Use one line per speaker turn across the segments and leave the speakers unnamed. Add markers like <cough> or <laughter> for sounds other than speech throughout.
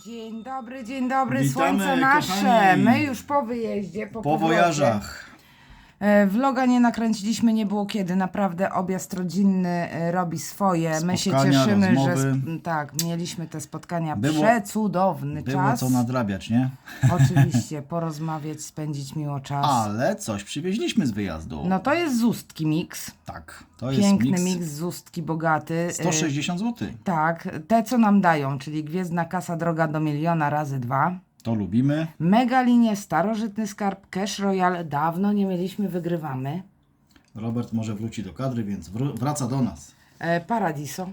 Dzień dobry, dzień dobry,
Witamy,
słońce nasze.
kochani.
My już po wyjeździe, po,
Po
powrocie.
wojażach.
E, Vloga nie nakręciliśmy, nie było kiedy. Naprawdę objazd rodzinny e, robi swoje. My się
Spotkania,
cieszymy, że
rozmowy.
sp- tak, mieliśmy te spotkania.
Było-
Przecudowny
Było
czas.
co nadrabiać, nie? <laughs>
Oczywiście, porozmawiać, spędzić miło czas.
Ale coś przywieźliśmy z wyjazdu.
No to jest Zustki mix.
Tak, to jest
Piękny
miks.
mix Zustki, bogaty. E,
160 zł.
Tak, te co nam dają, czyli Gwiezdna Kasa Droga do Miliona razy dwa.
To lubimy.
Mega linie, starożytny skarb, Cash Royale. Dawno nie mieliśmy, wygrywamy.
Robert może wróci do kadry, więc wr- wraca do nas.
E, Paradiso.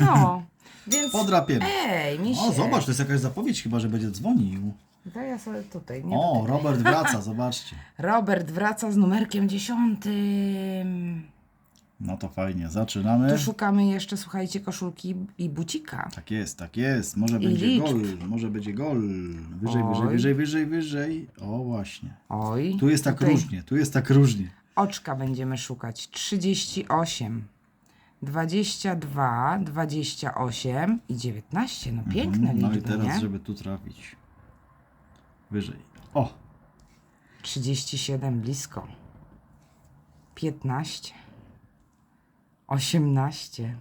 No, <laughs> więc...
Podrapiemy.
Ej, mi się...
O, zobacz, to jest jakaś zapowiedź chyba, że będzie dzwonił.
Daj ja sobie tutaj, nie
O. Robert wraca, <laughs> zobaczcie.
Robert wraca z numerkiem dziesiątym.
No to fajnie, zaczynamy.
Tu szukamy jeszcze, słuchajcie, koszulki i bucika.
Tak jest, tak jest. Może
I
będzie
liczb.
gol, może będzie gol. Wyżej, wyżej,
Oj.
wyżej, wyżej, wyżej. O, właśnie.
Oj.
Tu jest tak
tutaj
różnie, tu jest tak różnie.
Oczka będziemy szukać. 38, 22, 28 i 19. No piękne
No i
liczby,
teraz,
nie?
żeby tu trafić. Wyżej. O,
37 blisko. 15. 18.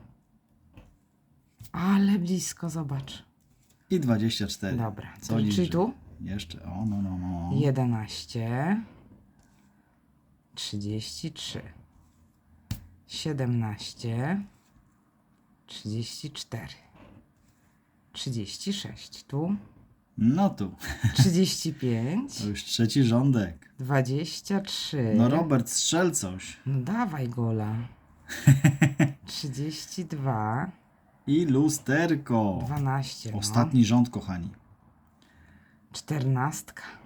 Ale blisko, zobacz.
i 24.
Dobra,
Co
to, tu?
Jeszcze, o, no, no, no.
11. 33. 17. 34. 36. Tu.
No tu,
35.
to już trzeci rządek.
23.
No Robert, strzel coś.
No dawaj gola. <laughs> 32,
I lusterko.
12, no.
Ostatni rząd, kochani.
14.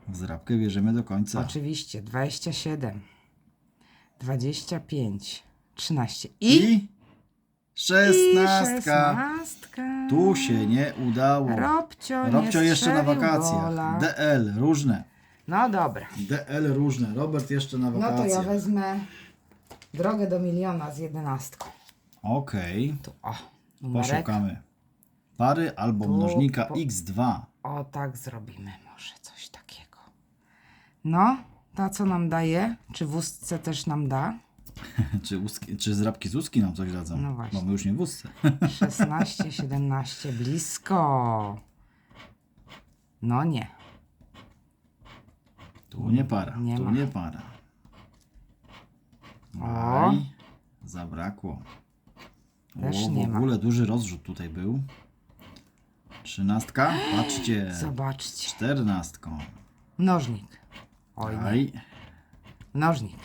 W zrabkę wierzymy do końca.
Oczywiście, 27, 25, 13 i,
I
i
szesnastka.
16.
Tu się nie udało.
Robcio, nie
Robcio jeszcze na
strzelił
wakacjach.
gola.
DL, różne.
No dobra.
DL różne. Robert jeszcze na
No to ja wezmę drogę do miliona z jedenastką.
Okej,
Tu, o, numerek.
poszukamy. Pary albo
Tu
mnożnika
po-
x2.
O, tak zrobimy może coś takiego. No, ta co nam daje? Czy wózce też nam da? <laughs>
Czy, ustki, czy zrabki z ustki nam coś dadzą?
No właśnie.
Bo my już nie w ustce. <laughs>
16, 17, blisko. No nie.
Tu nie para.
Nie
tu
ma.
nie para.
O.
Aj, zabrakło.
Też
o,
nie
w
ma.
ogóle duży rozrzut tutaj był. Trzynastka? Patrzcie.
Zobaczcie.
Czternastką.
Mnożnik. Oj, nie.
Aj,
Mnożnik.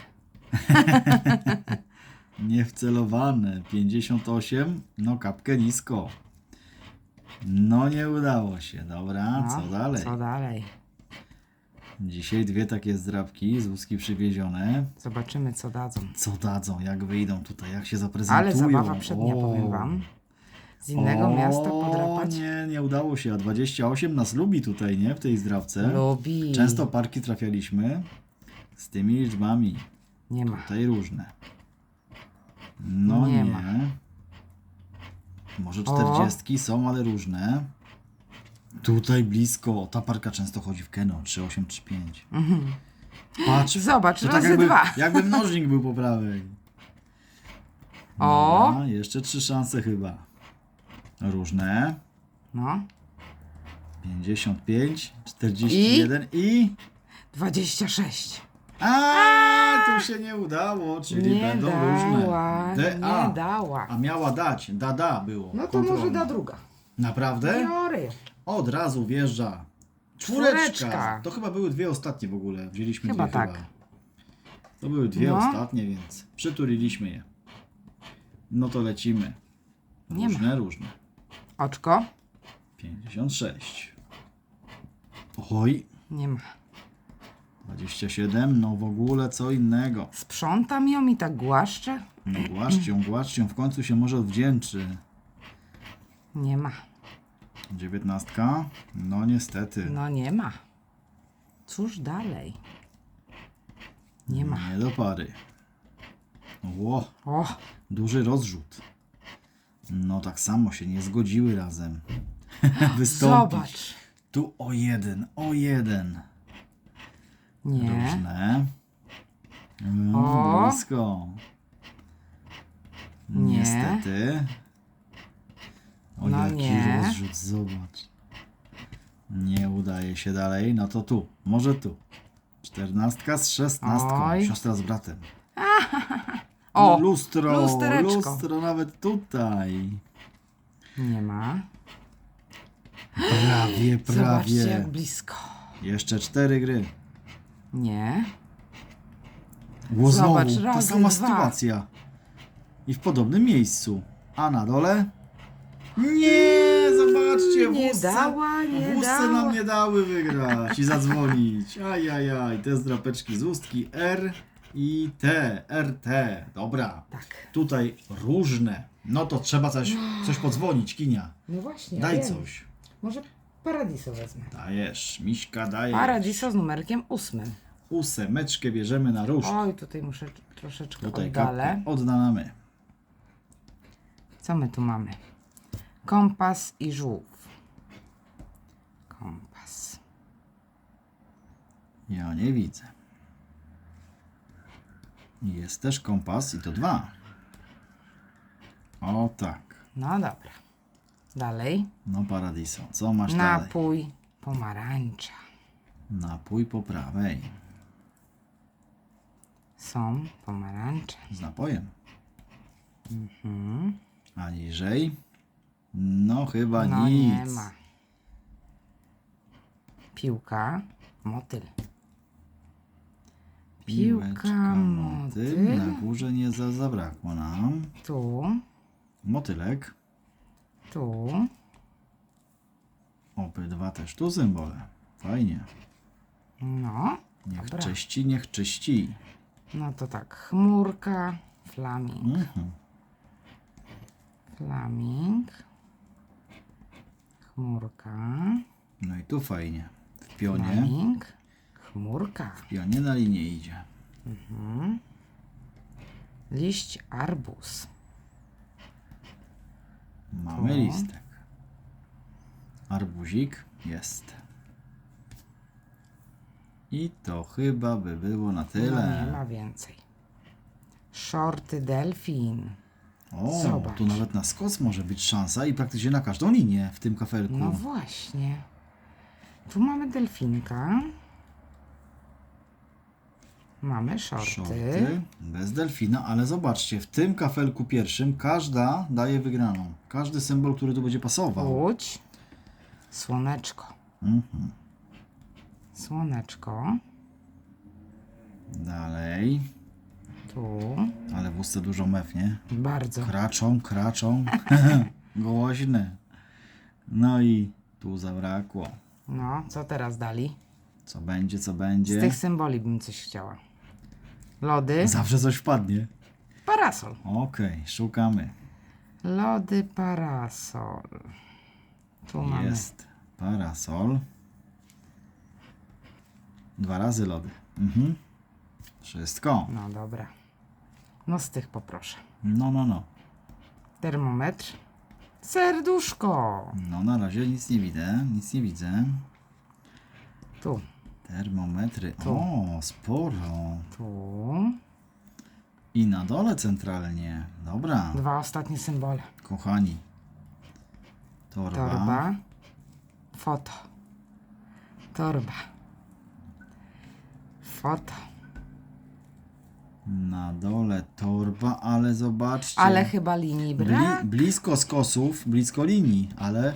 <laughs>
niewcelowane. 58. No kapkę nisko. No nie udało się. Dobra,
No,
co dalej?
Co dalej?
Dzisiaj dwie takie zdrabki z łuski przywiezione.
Zobaczymy co dadzą.
Co dadzą, jak wyjdą tutaj, jak się zaprezentują.
Ale zabawa przednia,
O.
powiem wam. Z innego miasta podrapać.
nie, nie udało się, a 28 nas lubi tutaj, nie? W tej zdrawce.
Lubi.
Często parki trafialiśmy z tymi liczbami.
Nie ma.
Tutaj różne. No
Nie
nie.
ma.
Może
O.
40 są, ale różne. Tutaj blisko. Ta parka często chodzi w Keno 3835. Patrz.
Zobacz,
to tak
razy
jakby,
dwa.
jakby mnożnik był po prawej.
O.
Dobra, jeszcze trzy szanse chyba. Różne.
No.
55, 41 i...
26.
A, tu się nie udało, czyli
Nie
będą
dała,
różne. DA.
nie dała.
A miała dać, da, da było.
No to może da druga.
Naprawdę?
Biory.
Od razu wjeżdża. Czwóreczka.
Czwóreczka.
To chyba były dwie ostatnie w ogóle. Wzięliśmy
Chyba
dwie
tak.
chyba. To były dwie
No.
ostatnie, więc przytuliliśmy je. No to lecimy.
Nie ma.
Różne, różne.
Oczko?
56. Oj,
Nie ma.
27, no w ogóle co innego.
Sprzątam ją i tak głaszczę?
No ją, ją, w końcu się może odwdzięczy.
Nie ma.
19, no niestety.
No nie ma. Cóż dalej? Nie ma.
Nie do pary. Ło,
O,
duży rozrzut. No tak samo się nie zgodziły razem. <laughs> wystąpić.
Zobacz.
Tu o jeden, o jeden.
Nie.
Różne. Mm,
O.
blisko.
Nie.
Niestety. O,
No
jaki
nie.
rozrzut, zobacz. Nie udaje się dalej, no to tu, może tu. Czternastka z szesnastką,
Oj.
siostra z bratem. <laughs>
O,
lustro,
lustereczko.
lustro nawet tutaj.
Nie ma.
Prawie,
Zobaczcie
prawie.
jak blisko.
Jeszcze cztery gry.
Nie.
Ło, znowu,
Zobacz,
ta
razy
sama
dwa.
sytuacja. I w podobnym miejscu. A na dole? Nie, zobaczcie,
Nie
wózce,
dała, nie
wózce
dała.
nam nie dały wygrać i zadzwonić. Ajajaj, te zdrapeczki z ustki R i T, RT. Dobra,
Tak.
tutaj różne. No to trzeba coś, coś podzwonić, Kinia.
No właśnie.
Daj
wiem.
coś.
Może Paradiso wezmę.
Dajesz, Miśka dajesz.
Paradiso z numerkiem ósmym.
Ósemeczkę bierzemy na róż.
Oj, tutaj muszę troszeczkę
Tutaj
oddalę.
kapkę oddalamy.
Co my tu mamy? Kompas i żółw. Kompas.
Ja nie widzę. Jest też kompas i to dwa. O tak.
No dobra. Dalej.
No Paradiso. Co masz dalej?
Napój pomarańcza.
Napój po prawej.
Są pomarańcze.
Z napojem.
Mhm.
A niżej? No chyba
No
nic.
nie ma. Piłka, motyl. Piłka,
Piłeczka, motyl.
motyl.
Na górze nie za, zabrakło nam.
Tu,
Motylek.
tu.
Obydwa też tu symbole. Fajnie.
No,
Niech
Dobra.
czyści, niech czyści.
no to tak. Chmurka, flaming.
Mhm.
Flaming. Chmurka.
No i tu fajnie. W pionie.
Flaming. Chmurka.
W pionie na linię idzie.
Liść arbuz.
Mamy
Tu.
listek. Arbuzik jest. I to chyba by było na
No, nie
tyle.
ma więcej. Shorty delfin.
O,
Zobacz.
tu nawet na skos może być szansa i praktycznie na każdą linię w tym kafelku.
No właśnie. Tu mamy delfinka. Mamy shorty.
Shorty, bez delfina, ale zobaczcie, w tym kafelku pierwszym każda daje wygraną. Każdy symbol, który tu będzie pasował.
Łódź. Słoneczko.
Mhm.
Słoneczko.
Dalej.
Tu.
Ale w ustce dużo mew, nie?
Bardzo.
Kraczą, kraczą. <laughs> Głośne. No i tu zabrakło.
No, co teraz dali?
Co będzie, co
Z
będzie.
tych symboli bym coś chciała. Lody.
Zawsze coś wpadnie.
Parasol.
Okej, szukamy.
Lody parasol. Tu mamy.
Jest parasol. Dwa razy lody. Mhm. Wszystko.
No dobra. No z tych poproszę.
No, no, no.
Termometr. Serduszko.
No na razie nic nie widzę, nic nie widzę.
Tu.
Termometry.
Tu.
O, sporo.
Tu.
I na dole centralnie. Dobra,
Dwa ostatnie symbole.
kochani. Torba.
Torba. Foto. Torba. Foto.
Na dole torba, ale zobaczcie.
Ale chyba linii brak.
Bli, blisko skosów, blisko linii, ale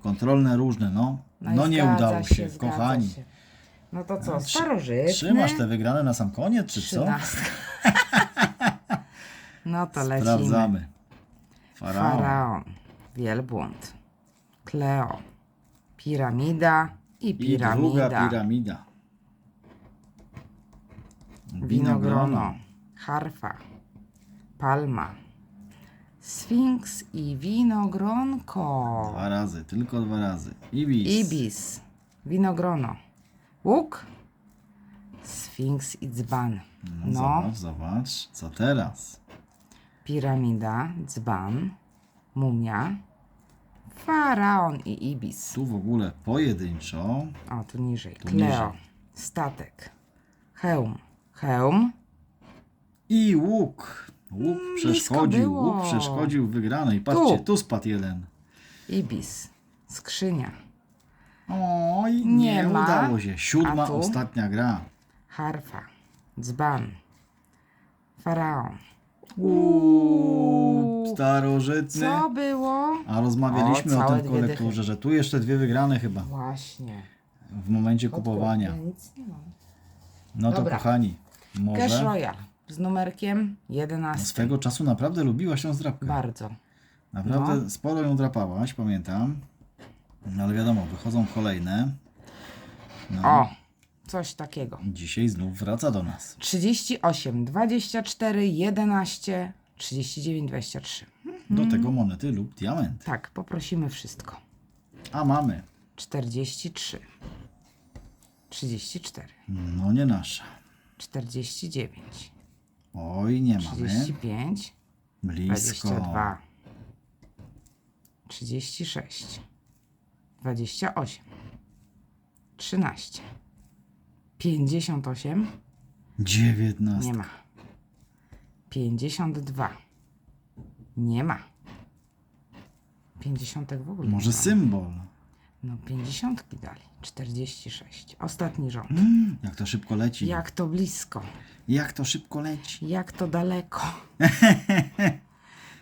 kontrolne różne, no.
i
No, nie udało się,
zgadza
kochani.
się. No to co, starożytny.
Trzymasz te wygrane na sam koniec, czy co?
Trzynastka. <laughs> no to lecimy.
Sprawdzamy. Faraon.
Faraon. Wielbłąd. Kleo. Piramida i
I
piramida.
druga piramida.
Winogrono. Harfa. Palma. Sfinks i winogronko.
Dwa razy, tylko dwa razy. Ibis.
Ibis. Winogrono. Łuk. Sfinks i dzban.
No,
No.
Zobacz, zobacz. Co teraz?
Piramida, dzban, mumia, Faraon i Ibis.
Tu w ogóle pojedynczo.
O, tu niżej.
Tu
Kleo.
niżej.
Statek. Hełm. Hełm.
I łuk. Łuk przeszkodził.
było.
Łuk przeszkodził wygranej. Patrzcie,
Tu.
tu spadł jeden.
Ibis. Skrzynia.
Oj,
Nie
nie,
ma.
udało się. Siódma,
A tu?
ostatnia gra.
Harfa. Dzban. Faraon.
Uuu, starożytny.
Co było?
A rozmawialiśmy
O,
o,
całe
tym
dwie
kolektorze, że tu jeszcze dwie wygrane chyba
Właśnie.
w momencie kupowania.
Ja nic nie mam.
No to
Dobra.
kochani,
Cash
może
Royal. Z numerkiem
no,
11.
swego czasu naprawdę lubiłaś tą zdrapkę.
Bardzo.
Naprawdę
No.
sporo ją drapałaś, pamiętam. No ale wiadomo, wychodzą kolejne. No,
O, coś takiego.
dzisiaj znów wraca do nas.
38, 24, 11, 39, 23.
Do tego monety lub diament.
Tak, poprosimy wszystko.
A mamy.
43, 34,
No nie nasza.
49,
Oj, nie mamy.
35,
Blisko.
22, 36, 28, 13, 58,
19.
nie ma. 52, nie ma. 50 w ogóle
Może
nie ma.
symbol.
No 50 dali, 46. Ostatni rząd.
Mm, jak to szybko leci.
Jak to blisko,
Jak to szybko leci.
jak to daleko. <laughs>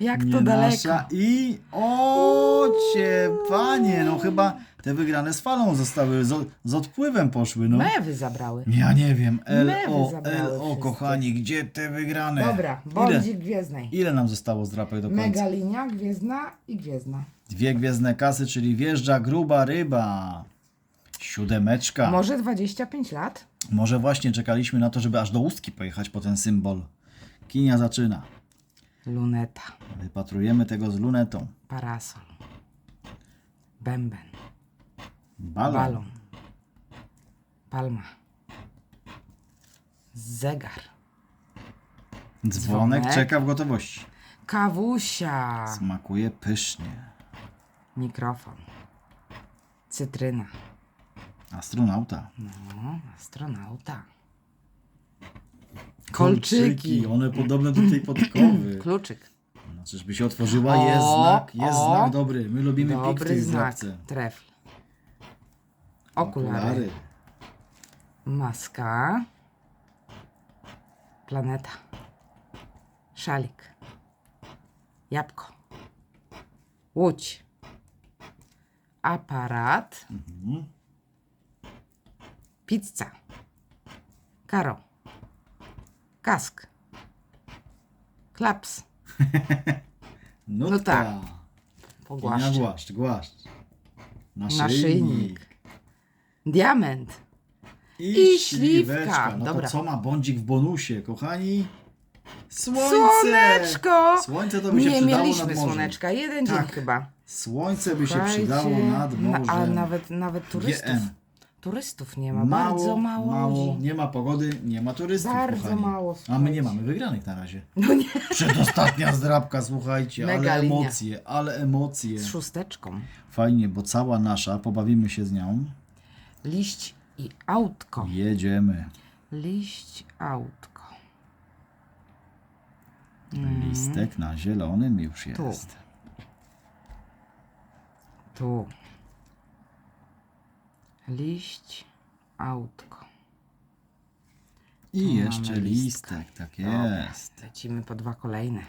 jak
Nie
to daleko.
nasza i o cię panie, no chyba te wygrane z falą zostały, z, z odpływem poszły, no.
Mewy zabrały.
Ja nie wiem,
Mewy
LO,
zabrały
LO,
wszystkie.
kochani, gdzie te wygrane?
Dobra, bądź gwiezdnej.
ile nam zostało z drapek do końca?
Mega linia, gwiezdna i gwiezdna.
Dwie gwiezdne kasy, czyli wjeżdża gruba ryba. Siódemeczka.
Może 25 lat?
Może właśnie czekaliśmy na to, żeby aż do ustki pojechać po ten symbol. Kinia zaczyna.
Luneta,
Wypatrujemy tego z lunetą.
parasol, bęben,
Balon.
balon, palma, zegar,
Dzwonek
Dzwonek.
czeka w gotowości.
kawusia,
Smakuje pysznie.
mikrofon, cytryna,
Astronauta.
no, astronauta, kolczyki,
One podobne do tej podkowy. <clears throat>
kluczyk,
No, czyżby się otworzyła?
O,
Jest znak. Jest
o.
znak dobry. My lubimy pik w
dobry
tej
znak,
zdrapce.
trefl, okulary, maska, planeta, szalik, jabłko, łódź, aparat,
Mhm.
pizza, karo, kask, klaps,
No,
No tak. Pogłaszcz,
głaszcz, głaszcz. Naszyjnik.
naszyjnik, diament,
I,
I
śliweczka.
śliwka.
No
Dobra.
to co ma bądzik w bonusie, kochani? Słońce!
Słoneczko!
Słońce to by się
Nie
przydało
mieliśmy
nad morzem.
słoneczka, jeden
Tak.
dzień chyba.
Słońce by się
Słuchajcie,
przydało nad
na-
morzem.
A nawet, nawet turystów.
GM.
Turystów nie ma, bardzo mało,
mało,
ludzi.
nie ma pogody, nie ma turystów,
Bardzo
kochani.
mało,
A my
słuchajcie.
nie mamy wygranych na razie.
No nie.
Przedostatnia zdrabka, słuchajcie,
Mega
ale
linia.
emocje, ale emocje.
Z szósteczką.
Fajnie, bo cała nasza, pobawimy się z nią.
Liść i autko.
Jedziemy.
Liść, autko.
Listek na zielonym już
Tu.
jest.
Tu. Liść, autko.
I
Tu
jeszcze
mamy listka.
listek, tak
Dobra,
jest.
Lecimy po dwa kolejne.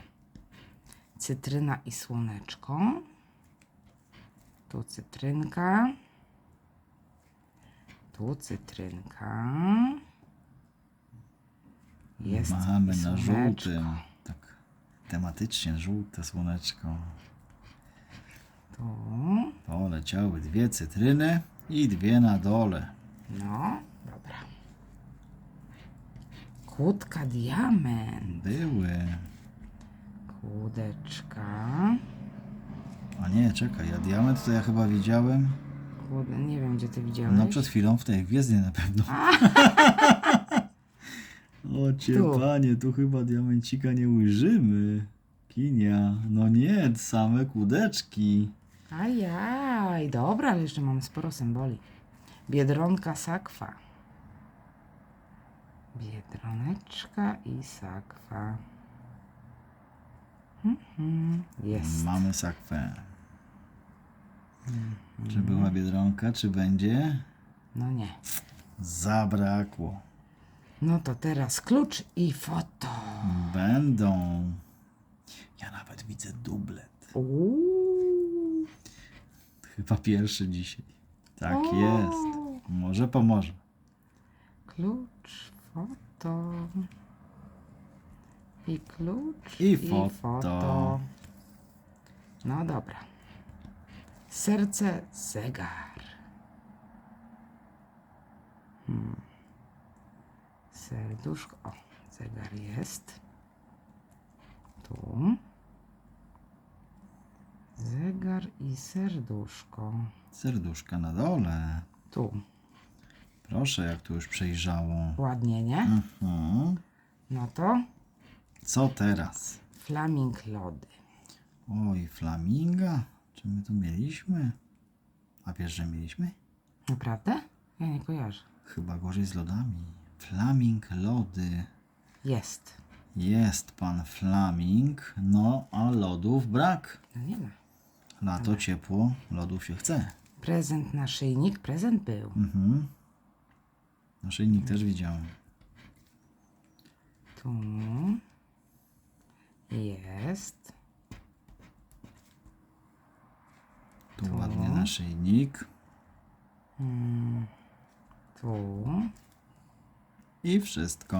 Cytryna i słoneczko. Tu cytrynka. Tu cytrynka. Jest
Mamy na
słoneczko.
żółtym. Tak tematycznie żółte słoneczko.
Tu.
Poleciały dwie cytryny i dwie na dole.
No, dobra. Kłódka diament.
Były.
Kłódeczka.
A nie, czekaj, ja diament to ja chyba widziałem.
Kłód... Nie wiem, gdzie ty widziałeś.
No przed chwilą w tej gwiezdnie na pewno. <laughs> o cię
Tu.
panie, tu chyba diamencika nie ujrzymy. Kinia, no nie, same kłódeczki.
Ajaj, dobra, ale jeszcze mamy sporo symboli. Biedronka sakwa. Biedroneczka i sakwa. Mhm, Jest.
Mamy sakwę. Czy była Biedronka, czy będzie?
No nie.
Zabrakło.
No to teraz klucz i foto.
Będą. Ja nawet widzę dublet.
Uuu.
Chyba pierwszy dzisiaj. Tak
O.
jest. Może pomoże.
Klucz, foto. I klucz.
I foto.
No dobra. Serce, zegar. Hmm. Serduszko. O, zegar jest. Tu. Zegar i serduszko.
Serduszka na dole.
Tu.
Proszę, jak tu już przejrzało.
Ładnie, nie?
Mhm.
No to
Co teraz?
flaming lody.
Oj, flaminga? Czy my tu mieliśmy? A wiesz, że mieliśmy?
Naprawdę? Ja nie kojarzę.
Chyba gorzej z lodami. Flaming lody.
Jest.
Jest pan Flaming, no a lodów brak.
No nie ma.
Lato ciepło, lodów się chce.
Prezent naszyjnik, prezent był.
Mhm. Naszyjnik też widziałem.
Tu jest.
Tu ładnie naszyjnik.
Tu.
I wszystko.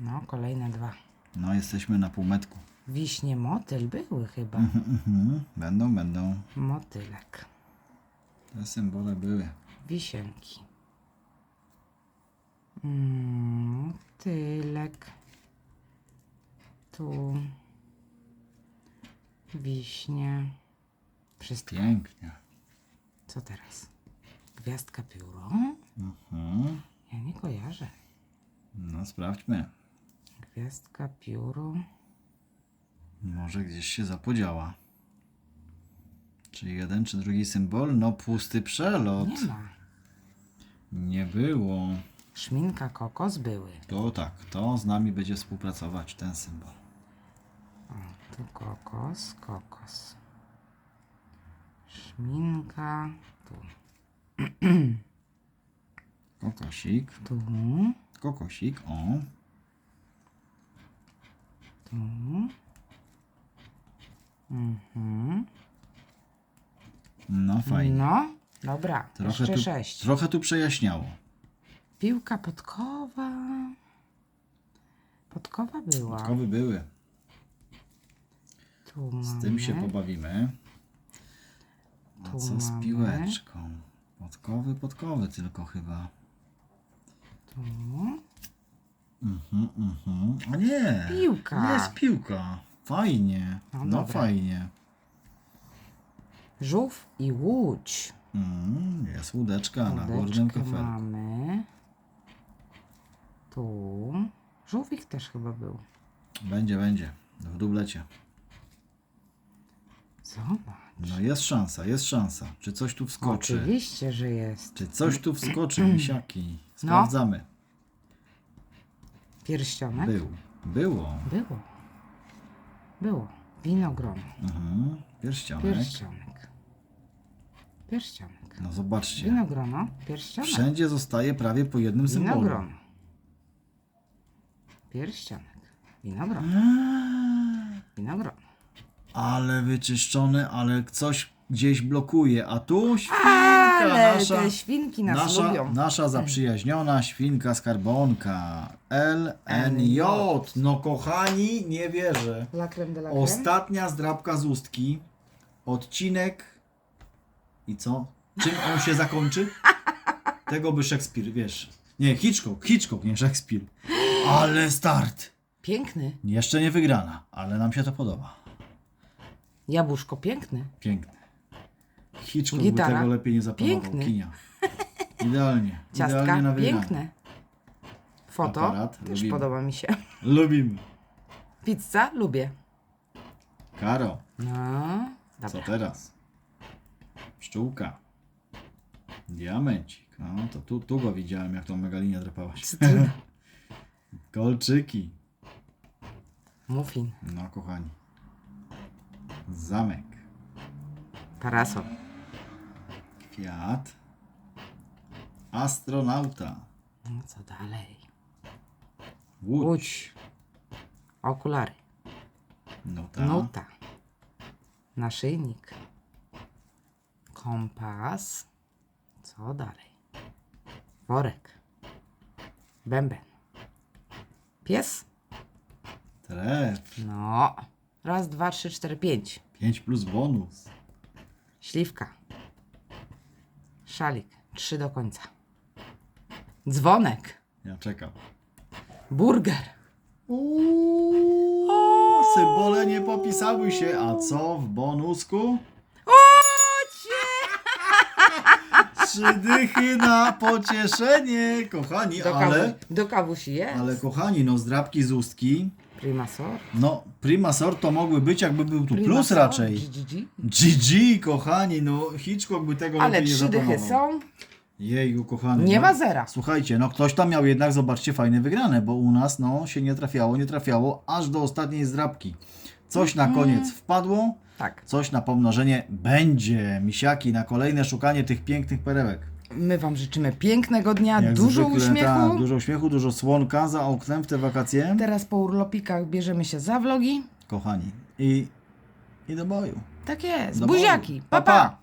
No, kolejne dwa.
No, jesteśmy na półmetku.
Wiśnie motyl były chyba.
Mhm. Będą, będą.
Motylek.
Te symbole były.
Wisienki. Mm, Motylek. Tu. Wiśnie. Wszystko.
Pięknie.
Co teraz? Gwiazdka pióro?
Mhm.
Ja nie kojarzę.
No, sprawdźmy.
Gwiazdka pióro.
Może gdzieś się zapodziała. Czy jeden, czy drugi symbol? No, pusty przelot.
Nie ma.
Nie było.
Szminka kokos były.
To tak, to z nami będzie współpracować ten symbol.
O, tu kokos, kokos. Szminka. Tu. <clears throat>
Kokosik,
Tu.
kokosik, o.
Tu. Mhm.
No fajnie.
No, dobra.
Trochę
jeszcze
tu,
sześć.
trochę tu przejaśniało.
Piłka podkowa. Podkowa była.
Podkowy były.
Tu
Z
mamy.
tym się pobawimy. A co z
mamy.
piłeczką? Podkowy, podkowy tylko chyba.
Tu.
Mhm, mhm. A nie!
Piłka.
Jest piłka. Fajnie.
No
No,
dobra.
fajnie.
Żółw i łódź.
Mm, jest łódeczka na górnym
Łódeczkę
kafelku.
mamy. Tu. Żółwik też chyba był.
Będzie, będzie. W dublecie.
Zobacz.
No jest szansa, jest szansa. Czy coś tu wskoczy?
Oczywiście, że jest.
Czy coś tu wskoczy, misiaki? Sprawdzamy.
Pierścionek?
Był. Było.
Było. Było. Winogrono.
Mhm. Pierścionek.
Pierścionek. Pierścionek.
No zobaczcie.
Winogrono. Pierścionek.
Wszędzie zostaje prawie po jednym symbolu.
Winogrono. Pierścionek. Winogrono. Winogrono.
Ale wyczyszczone, ale coś gdzieś blokuje. A tu świnka
Ale
nasza.
te świnki nas
Nasza,
lubią.
nasza zaprzyjaźniona świnka skarbonka. LNJ. No kochani, nie wierzę.
La creme de la creme.
Ostatnia zdrabka z ustki. Odcinek. I co? Czym on się zakończy? <laughs> Tego by Szekspir, wiesz. Nie, Hitchcock, Hitchcock, nie Szekspir. Ale start.
Piękny.
Jeszcze nie wygrana, ale nam się to podoba.
Jabłuszko piękny.
Piękny. Hitchcock
Gitara.
by tego lepiej nie zaplanował.
Piękny.
Kinia. Idealnie. <laughs>
Ciastka
Idealnie na wygranie.
piękne. Foto
Aparat
też
lubimy.
podoba mi się.
Lubimy.
Pizza lubię.
Karo,
No,
co
dobra.
teraz? Pszczółka. Diamencik. No to tu, tu go widziałem, jak tą megalinię drapałaś.
Cytryna. <laughs>
Kolczyki.
Muffin.
No kochani. Zamek.
Parasol.
Kwiat. Astronauta.
No co dalej?
Łódź.
Łódź. Okulary.
Nuta.
Nuta. Naszyjnik. Kompas. Co dalej? Worek. Bęben. Pies?
Tref.
No. Raz, dwa, trzy, cztery, pięć.
5 plus bonus.
Śliwka. Szalik. Trzy do końca. Dzwonek.
Ja czekam.
Burger.
Uuu, symbole nie popisały się. A co w bonusku? <laughs> Trzy dychy na pocieszenie, kochani,
Do,
ale,
kawu, do kawusi jest.
ale kochani, no zdrabki z ustki,
Primasor.
no prima sort to mogły być, jakby był tu plus
Primasor,
raczej. GG, kochani, no Hitchcock by tego
Ale
lepiej nie
trzy dychy
zaplanował.
są.
Jeju, kochany.
Nie
no.
ma zera.
Słuchajcie, no ktoś tam miał jednak, zobaczcie, fajne wygrane, bo u nas no się nie trafiało, nie trafiało, aż do ostatniej zdrabki. Coś na koniec wpadło,
Tak.
coś na pomnożenie będzie. Misiaki na kolejne szukanie tych pięknych perełek.
My Wam życzymy pięknego dnia,
Jak
dużo
zwykle,
uśmiechu.
Tak, dużo uśmiechu, dużo słonka za oknem w te wakacje.
Teraz po urlopikach bierzemy się za vlogi.
Kochani. I, i do boju.
Tak jest.
Do
Buziaki.
boju.
Pa, pa.